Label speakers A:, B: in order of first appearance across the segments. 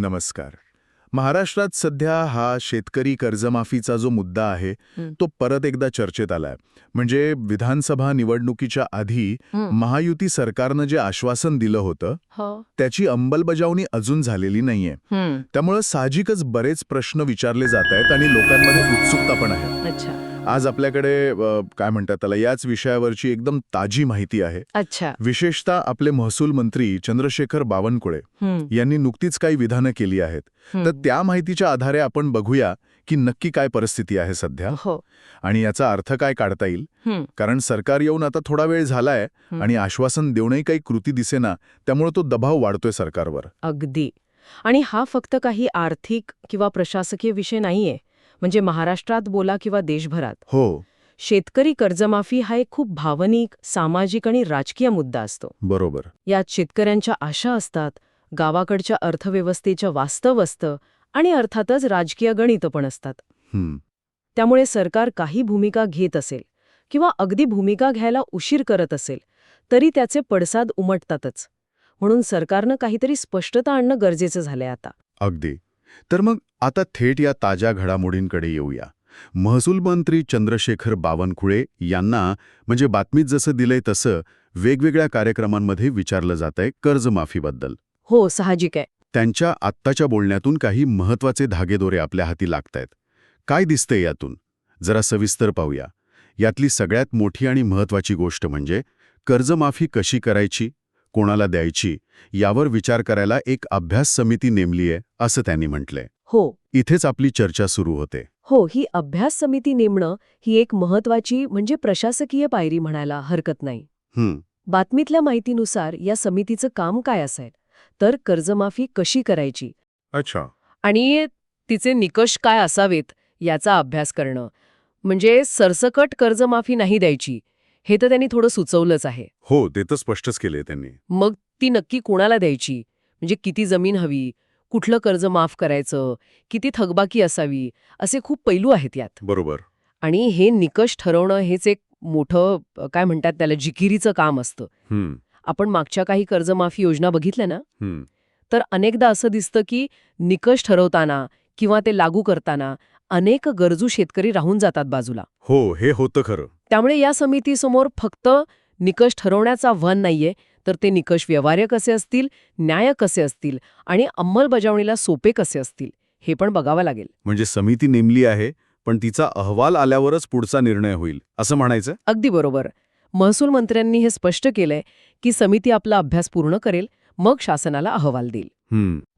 A: नमस्कार. महाराष्ट्रात सध्या हा शेतकरी कर्जमाफीचा जो मुद्दा आहे. तो परत एकदा चर्चेत आलाय. म्हणजे विधानसभा निवडणुकीच्या आधी. महायुती सरकारनं जे आश्वासन दिलं होतं
B: हो.
A: त्याची अंमलबजावणी अजून झालेली नाहीये. त्यामुळं साहजिकच बरेच प्रश्न विचारले जात आहेत आणि लोकांमध्ये उत्सुकता पण आहे.
B: अच्छा.
A: आज आपल्याकडे काय म्हणतात त्याला याच विषयावरची एकदम ताजी माहिती आहे.
B: अच्छा.
A: विशेषतः आपले महसूल मंत्री चंद्रशेखर बावनकुळे यांनी नुकतीच काही विधानं केली आहेत. तर त्या माहितीच्या आधारे आपण बघूया की नक्की काय परिस्थिती आहे सध्या
B: हो.
A: आणि याचा अर्थ काय काढता येईल. कारण सरकार येऊन आता थोडा वेळ झालाय. आणि आश्वासन देऊनही काही कृती दिसेना त्यामुळे तो दबाव वाढतोय सरकारवर.
B: अगदी. आणि हा फक्त काही आर्थिक किंवा प्रशासकीय विषय नाहीये. म्हणजे महाराष्ट्रात बोला किंवा देशभरात.
A: हो.
B: शेतकरी कर्जमाफी हा एक खूप भावनिक सामाजिक आणि राजकीय मुद्दा असतो.
A: बरोबर.
B: यात शेतकऱ्यांच्या आशा असतात गावाकडच्या अर्थव्यवस्थेचं वास्तव असतं आणि अर्थातच राजकीय गणितं पण असतात. त्यामुळे सरकार काही भूमिका घेत असेल किंवा अगदी भूमिका घ्यायला उशीर करत असेल तरी त्याचे पडसाद उमटतातच. म्हणून सरकारनं काहीतरी स्पष्टता आणणं गरजेचं झालंय आता.
A: अगदी. तर मग आता थेट या ताज्या घडामोडींकडे येऊया. महसूल मंत्री चंद्रशेखर बावनकुळे यांना म्हणजे बातमीत जसं दिलंय तसं वेगवेगळ्या कार्यक्रमांमध्ये विचारलं जातंय कर्जमाफीबद्दल.
B: हो साहजिक आहे.
A: त्यांच्या आत्ताच्या बोलण्यातून काही महत्त्वाचे धागेदोरे आपल्या हाती लागतायत. काय दिसतंय यातून? जरा सविस्तर पाहूया. यातली सगळ्यात मोठी आणि महत्वाची गोष्ट म्हणजे कर्जमाफी कशी करायची? कोणाला द्यायची यावर विचार करायला एक अभ्यास समिती नेमलीय असं त्यांनी म्हटलंय.
B: हो.
A: इथेच आपली चर्चा सुरू होते.
B: हो ही अभ्यास समिती नेमणं ही एक महत्वाची म्हणजे प्रशासकीय पायरी म्हणायला हरकत नाही. बातमीतल्या माहितीनुसार या समितीचं काम काय असेल? तर कर्जमाफी कशी करायची?
A: अच्छा.
B: आणि तिचे निकष काय असावेत याचा अभ्यास करणं. म्हणजे सरसकट कर्जमाफी नाही द्यायची. हे तर त्यांनी थोडं सुचवलंच आहे.
A: हो ते तर स्पष्टच केले त्यांनी.
B: मग ती नक्की कोणाला द्यायची? म्हणजे किती जमीन हवी? कुठलं कर्ज माफ करायचं? किती थकबाकी असावी? असे खूप पैलू आहेत यात.
A: बरोबर.
B: आणि हे निकष ठरवणं हेच एक मोठं अ, काय म्हणतात त्याला जिकिरीचं काम असतं. आपण मागच्या काही कर्जमाफी योजना बघितल्या ना? तर अनेकदा असं दिसतं की निकष ठरवताना किंवा ते लागू करताना अनेक गरजू शेतकरी राहून जातात बाजूला.
A: हो हे होतं खरं.
B: त्यामुळे या समितीसमोर फक्त निकष ठरवण्याचं आव्हान नाहीये तर ते निकष व्यवहार्य कसे असतील न्याय कसे असतील आणि अंमलबजावणीला सोपे कसे असतील हे पण बघावं लागेल.
A: म्हणजे समिती नेमली आहे पण तिचा अहवाल आल्यावरच पुढचा निर्णय होईल असं म्हणायचं?
B: अगदी बरोबर. महसूल मंत्र्यांनी हे स्पष्ट केलंय की समिती आपला अभ्यास पूर्ण करेल मग शासनाला अहवाल देईल.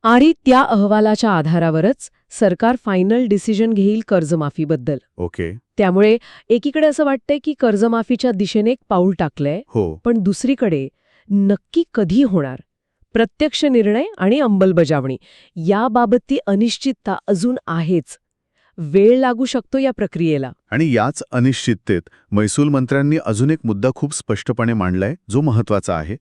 B: आणि त्या अहवालाच्या आधारावरच सरकार फायनल डिसिजन घेईल कर्जमाफीबद्दल.
A: ओके.
B: त्यामुळे एकीकडे असं वाटतंय की कर्जमाफीच्या दिशेने एक पाऊल टाकलंय
A: हो.
B: पण दुसरीकडे नक्की कधी होणार? प्रत्यक्ष निर्णय आणि अंमलबजावणी याबाबतची अनिश्चितता अजून आहेच. वेळ लागू शकतो या प्रक्रियेला.
A: आणि याच अनिश्चिततेत महसूल मंत्र्यांनी अजून एक मुद्दा खूप स्पष्टपणे मांडलाय जो महत्त्वाचा आहे.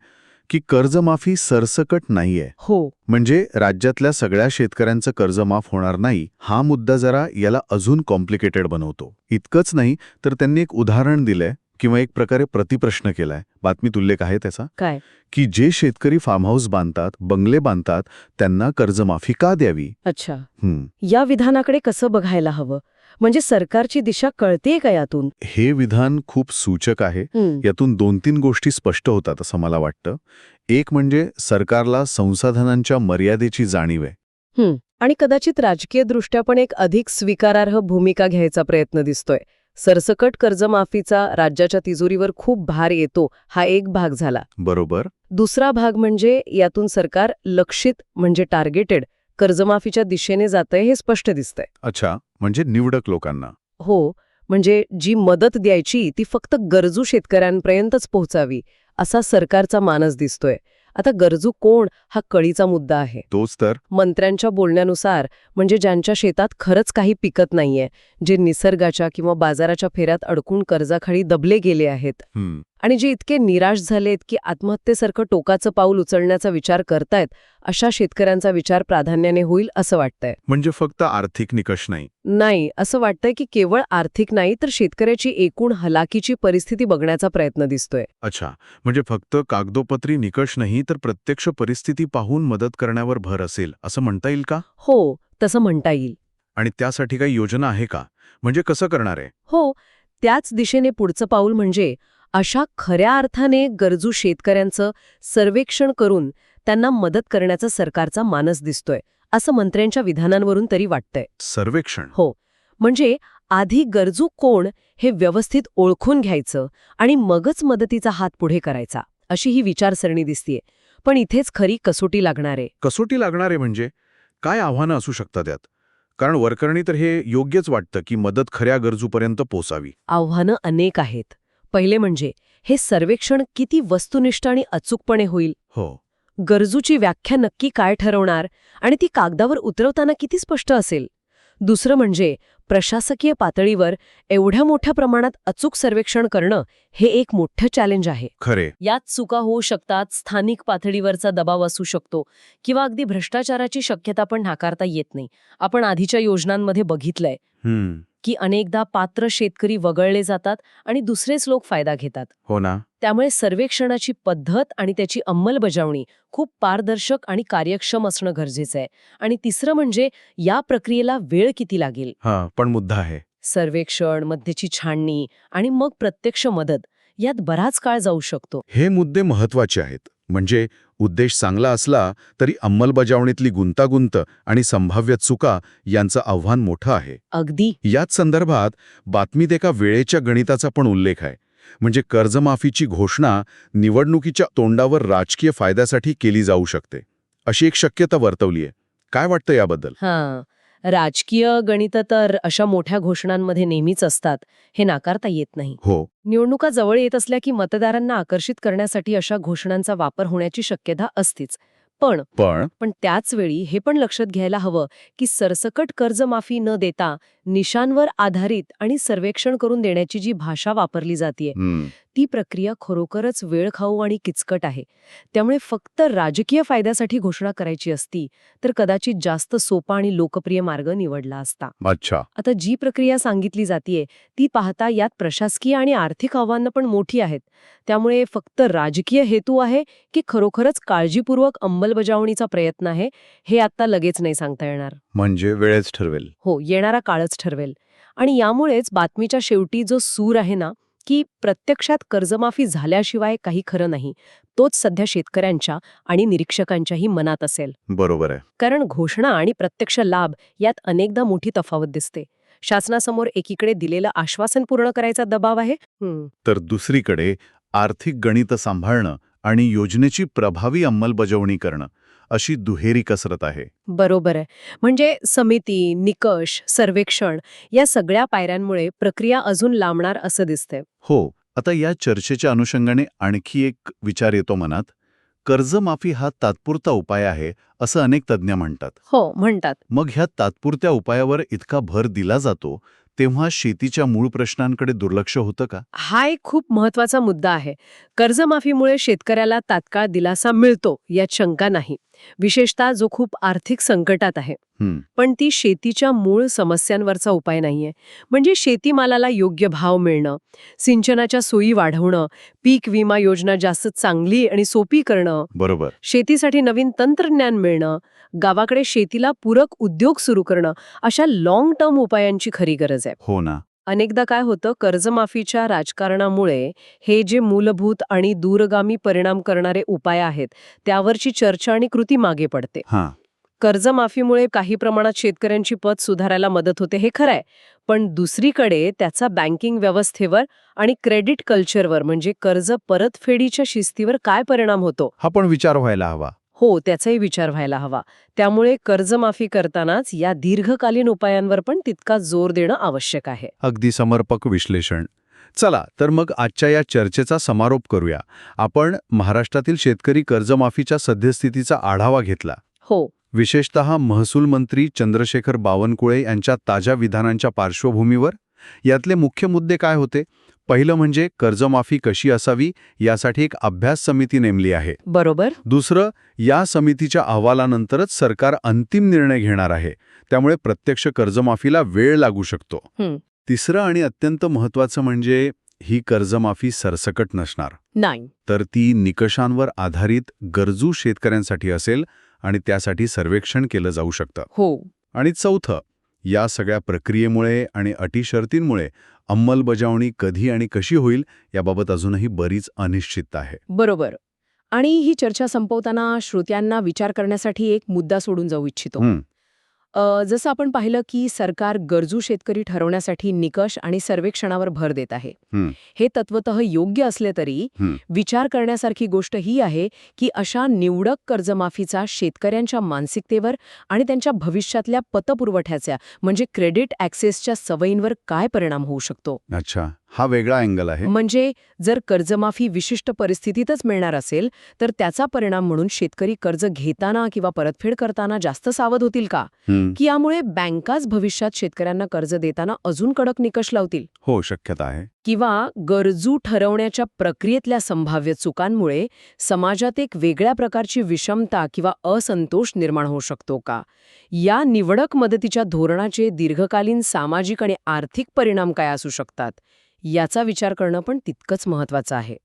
A: की कर्जमाफी सरसकट नाहीये.
B: हो.
A: म्हणजे राज्यातल्या सगळ्या शेतकऱ्यांचं कर्ज माफ होणार नाही हा मुद्दा जरा याला अजून कॉम्प्लिकेटेड बनवतो. इतकंच नाही तर त्यांनी एक उदाहरण दिलंय किंवा एक प्रकारे प्रतिप्रश्न केलाय. बातमीत उल्लेख आहे त्याचा.
B: काय?
A: की जे शेतकरी फार्म हाऊस बांधतात बंगले बांधतात त्यांना कर्जमाफी का द्यावी?
B: अच्छा. या विधानाकडे कसं बघायला हवं? म्हणजे सरकारची दिशा कळतेय का यातून?
A: हे विधान खूप सूचक आहे. यातून दोन तीन गोष्टी स्पष्ट होतात असं मला वाटतं. एक म्हणजे सरकारला संसाधनांच्या मर्यादेची जाणीव आहे.
B: आणि कदाचित राजकीय दृष्ट्या पण एक अधिक स्वीकारार्ह भूमिका घ्यायचा प्रयत्न दिसतोय. सरसकट कर्जमाफीचा राज्याच्या तिजोरीवर खूप भार येतो हा एक भाग झाला.
A: बरोबर.
B: दुसरा भाग म्हणजे यातून सरकार लक्षित म्हणजे टार्गेटेड कर्जमाफीच्या दिशेने जातंय हे स्पष्ट दिसतंय.
A: अच्छा म्हणजे निवडक लोकांना.
B: हो म्हणजे जी मदत द्यायची ती फक्त गरजू शेतकऱ्यांपर्यंतच पोहोचावी असा सरकारचा मानस दिसतोय. आता गरजू कोण हा कळीचा मुद्दा आहे.
A: तोच तर.
B: मंत्र्यांच्या बोलण्यानुसार म्हणजे ज्यांच्या शेतात खरंच काही पिकत नाहीये जे निसर्गाच्या किंवा बाजाराच्या फेऱ्यात अडकून कर्जाखाली दबले गेले आहेत. आणि जे इतके निराश झालेत की आत्महत्येसारखं टोकाचं पाऊल उचलण्याचा विचार करतायत अशा शेतकऱ्यांचा विचार प्राधान्याने होईल असं वाटतंय.
A: म्हणजे फक्त आर्थिक निकष नाही.
B: नाही असं वाटतंय की केवळ आर्थिक नाही तर शेतकऱ्याची एकूण हलाकीची परिस्थिती बघण्याचा प्रयत्न दिसतोय.
A: अच्छा म्हणजे फक्त कागदोपत्री निकष नाही तर प्रत्यक्ष परिस्थिती पाहून मदत करण्यावर भर असेल असं म्हणता येईल का?
B: हो तसं म्हणता येईल.
A: आणि त्यासाठी काही योजना आहे का? म्हणजे कसं करणार आहे?
B: हो त्याच दिशेने पुढचं पाऊल म्हणजे अशा खऱ्या अर्थाने गरजू शेतकऱ्यांचं सर्वेक्षण करून त्यांना मदत करण्याचा सरकारचा मानस दिसतोय असं मंत्र्यांच्या विधानांवरून तरी वाटतंय.
A: सर्वेक्षण?
B: हो. म्हणजे आधी गरजू कोण हे व्यवस्थित ओळखून घ्यायचं आणि मगच मदतीचा हात पुढे करायचा अशी ही विचारसरणी दिसतीये. पण इथेच खरी कसोटी लागणार. आहे
A: कसोटी लागणारे म्हणजे? काय आव्हानं असू शकतात यात? कारण वरकरणी तर हे योग्यच वाटतं की मदत खऱ्या गरजूपर्यंत पोचावी.
B: आव्हानं अनेक आहेत. पहिले म्हणजे हे सर्वेक्षण किती वस्तुनिष्ठ आणि अचूकपणे होईल?
A: हो.
B: गरजूची व्याख्या नक्की काय ठरवणार आणि ती कागदावर उतरवताना किती स्पष्ट असेल? दुसरं म्हणजे प्रशासकीय पातळीवर एवढ्या मोठ्या प्रमाणात अचूक सर्वेक्षण करणं हे एक मोठं चॅलेंज आहे.
A: खरे.
B: यात चुका होऊ शकतात स्थानिक पातळीवरचा दबाव असू शकतो किंवा अगदी भ्रष्टाचाराची शक्यता पण नाकारता येत नाही. आपण आधीच्या योजनांमध्ये बघितलंय. की अनेकदा पात्र शेतकरी वगळले जातात आणि दुसरेच लोक फायदा घेतात.
A: हो ना.
B: त्यामुळे सर्वेक्षणाची पद्धत आणि त्याची अंमलबजावणी खूप पारदर्शक आणि कार्यक्षम असणं गरजेचं आहे. आणि तिसरं म्हणजे या प्रक्रियेला वेळ किती लागेल?
A: हा पण मुद्दा आहे.
B: सर्वेक्षण मध्येची छाननी आणि मग प्रत्यक्ष मदत यात बराच काळ जाऊ शकतो.
A: हे मुद्दे महत्त्वाचे आहेत. म्हणजे उद्देश चांगला असला तरी अंमलबजावणीतली गुंतागुंत आणि संभाव्य चुका यांचं आव्हान मोठं आहे.
B: अगदी.
A: याच संदर्भात बातमीत एका वेळेच्या गणिताचा पण उल्लेख आहे. म्हणजे कर्जमाफीची घोषणा निवडणुकीच्या तोंडावर राजकीय फायद्यासाठी केली जाऊ शकते. अशी एक शक्यता वर्तवली आहे काय वाटतं याबद्दल?
B: हां. राजकीय गणित तर अशा मोठ्या घोषणांमध्ये नेहमीच असतात हे नाकारता येत नाही.
A: हो.
B: निवडणुका जवळ येत असल्या की मतदारांना आकर्षित करण्यासाठी अशा घोषणांचा वापर होण्याची शक्यता असतीच. पण
A: पण
B: पण त्याच वेळी हे पण लक्षात घ्यायला हवं की सरसकट कर्जमाफी न देता निशांवर आधारित आणि सर्वेक्षण करून देण्याची जी भाषा वापरली जातीये
A: हं,
B: ती प्रक्रिया खरोखरच वेळखाऊ आणि किचकट आहे. त्यामुळे फक्त राजकीय फायद्यासाठी घोषणा करायची असती तर कदाचित जास्त सोपा आणि लोकप्रिय मार्ग निवडला असता.
A: अच्छा.
B: आता जी प्रक्रिया सांगितली जातीये ती पाहता यात प्रशासकीय आणि आर्थिक आव्हानं पण मोठी आहेत. त्यामुळे फक्त राजकीय हेतू आहे की खरोखरच काळजीपूर्वक अंमलबजावणीचा प्रयत्न आहे हे आता लगेच नाही सांगता येणार.
A: म्हणजे वेळेच ठरवेल.
B: हो येणारा काळच ठरवेल. आणि यामुळेच बातमीच्या शेवटी जो सूर आहे ना की प्रत्यक्षात कर्जमाफी झाल्याशिवाय काही खरं नाही तोच सध्या शेतकऱ्यांच्या आणि निरीक्षकांच्याही मनात असेल.
A: बरोबर आहे.
B: कारण घोषणा आणि प्रत्यक्ष लाभ यात अनेकदा मोठी तफावत दिसते. शासनासमोर एकीकडे दिलेलं आश्वासन पूर्ण करायचा दबाव आहे?
A: तर दुसरीकडे आर्थिक गणित सांभाळणं आणि योजनेची प्रभावी अंमलबजावणी करणं अशी दुहेरी कसरत आहे.
B: बरोबर आहे. म्हणजे समिती निकष सर्वेक्षण या सगळ्या पायऱ्यांमुळे प्रक्रिया अजून लांबणार असं दिसतंय.
A: हो आता या चर्चेच्या अनुषंगाने आणखी एक विचार येतो मनात. कर्जमाफी हा तात्पुरता उपाय आहे असं अनेक तज्ज्ञ म्हणतात.
B: हो म्हणतात.
A: मग ह्या तात्पुरत्या उपायावर इतका भर दिला जातो तेव्हा शेतीच्या मूळ प्रश्नांकडे दुर्लक्ष होतं का?
B: हा एक खूप महत्त्वाचा मुद्दा आहे. कर्जमाफीमुळे शेतकऱ्याला तात्काळ दिलासा मिळतो यात शंका नाही. विशेषतः जो खूप आर्थिक संकटात आहे. पण ती शेतीच्या मूळ समस्यांवरचा उपाय नाहीये. म्हणजे शेतीमालाला योग्य भाव मिळणं सिंचनाच्या सोयी वाढवणं पीक विमा योजना जास्त चांगली आणि सोपी करणं
A: बरोबर.
B: शेतीसाठी नवीन तंत्रज्ञान मिळणं गावाकडे शेतीला पूरक उद्योग सुरू करणं अशा लाँग टर्म उपायांची खरी गरज आहे.
A: हो ना.
B: अनेकदा काय होतं कर्जमाफीच्या राजकारणामुळे हे जे मूलभूत आणि दूरगामी परिणाम करणारे उपाय आहेत त्यावरची चर्चा आणि कृती मागे पडते.
A: हां.
B: कर्जमाफीमुळे काही प्रमाणात शेतकऱ्यांची पत सुधारायला मदत होते हे खरं आहे. पण दुसरीकडे त्याचा बँकिंग व्यवस्थेवर आणि क्रेडिट कल्चरवर म्हणजे कर्ज परतफेडीच्या शिस्तीवर काय परिणाम होतो?
A: हा पण विचार व्हायला हवा.
B: हो त्याचाही विचार व्हायला हवा. त्यामुळे कर्जमाफी करतानाच या दीर्घकालीन उपायांवर पण तितका जोर देणं आवश्यक आहे.
A: अगदी समर्पक विश्लेषण. चला तर मग आजच्या या चर्चेचा समारोप करूया. आपण महाराष्ट्रातील शेतकरी कर्जमाफीच्या सद्यस्थितीचा आढावा घेतला.
B: हो.
A: विशेषतः महसूल मंत्री चंद्रशेखर बावनकुळे यांच्या ताज्या विधानांच्या पार्श्वभूमीवर यातले मुख्य मुद्दे काय होते? पहिलं म्हणजे कर्जमाफी कशी असावी? यासाठी एक अभ्यास समिती नेमली आहे.
B: बरोबर.
A: दुसरं या समितीच्या अहवालानंतरच सरकार अंतिम निर्णय घेणार आहे. त्यामुळे प्रत्यक्ष कर्जमाफीला वेळ लागू शकतो. तिसरं आणि अत्यंत महत्वाचं म्हणजे ही कर्जमाफी सरसकट नसणार.
B: नाही.
A: तर ती निकषांवर आधारित गरजू शेतकऱ्यांसाठी असेल आणि त्यासाठी सर्वेक्षण केलं जाऊ शकतं.
B: हो.
A: आणि चौथं या सगळ्या प्रक्रियेमुळे आणि अटी शर्तींमुळे अंमलबजावणी कधी आणि कशी होईल याबाबत अजूनही बरीच अनिश्चितता आहे.
B: बरोबर. आणि ही चर्चा संपवताना श्रोत्यांना विचार करण्यासाठी एक मुद्दा सोडून जाऊ इच्छितो. जसं आपण पाहिलं की सरकार गरजू शेतकरी ठरवण्यासाठी निकष आणि सर्वेक्षणावर भर देत आहे
A: हं.
B: तत्वतः योग्य असले तरी. विचार करण्यासारखी गोष्ट ही आहे की अशा निवडक कर्जमाफीचा शेतकऱ्यांच्या मानसिकतेवर आणि त्यांच्या भविष्यातल्या पतपुरवठ्याच्या म्हणजे क्रेडिट ॲक्सेसच्या सवयींवर काय परिणाम होऊ शकतो
A: अच्छा हा वेगळा अँगल आहे.
B: म्हणजे जर कर्जमाफी विशिष्ट परिस्थितीतच मिळणार असेल तर त्याचा परिणाम म्हणून शेतकरी कर्ज घेताना किंवा परतफेड करताना जास्त सावध होतील का? की यामुळे बँकाच भविष्यात शेतकऱ्यांना कर्ज देताना अजून कडक निकष लावतील?
A: हो शक्यता आहे.
B: किंवा गरजू ठरवण्याच्या प्रक्रियेतल्या संभाव्य चुकांमुळे समाजात एक वेगळ्या प्रकारची विषमता किंवा असंतोष निर्माण होऊ शकतो का? या निवडक मदतीच्या धोरणाचे दीर्घकालीन सामाजिक आणि आर्थिक परिणाम काय असू शकतात? याचा विचार करणं पण तितकंच महत्वाचं आहे.